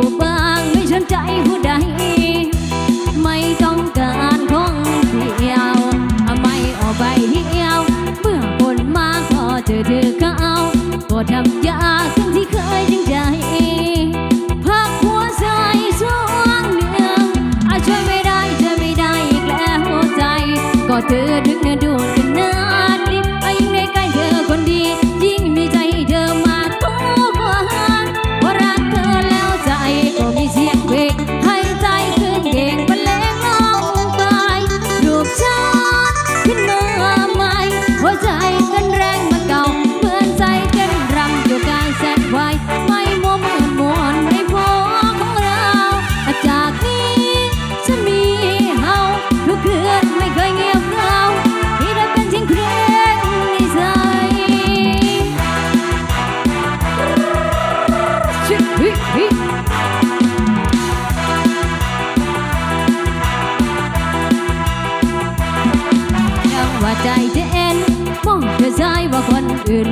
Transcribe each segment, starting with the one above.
不会 ใจจะเอ็นมองเธอใจว่าคนอื่น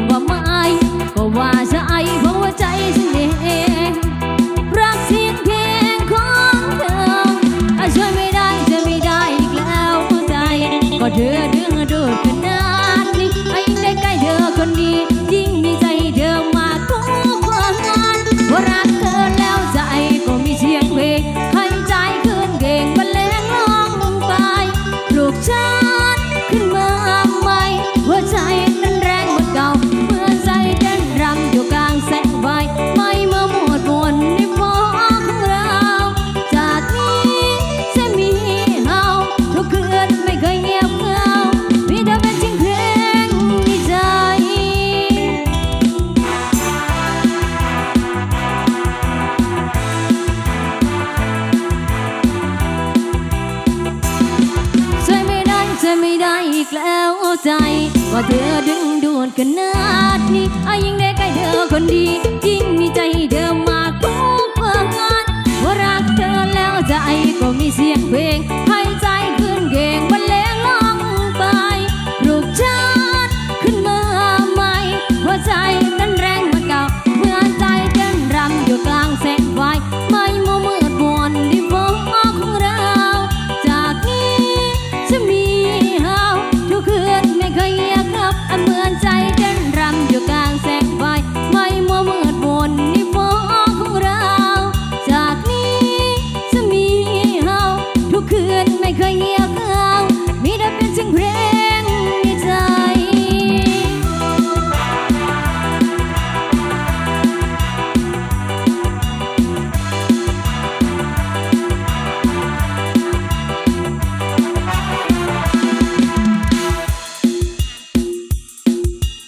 แล้วใจ ว่าเธอดึงดูดขนาดนี้อายิ่งได้ใกล้เธอคนดี ยิ่งมีใจเธอ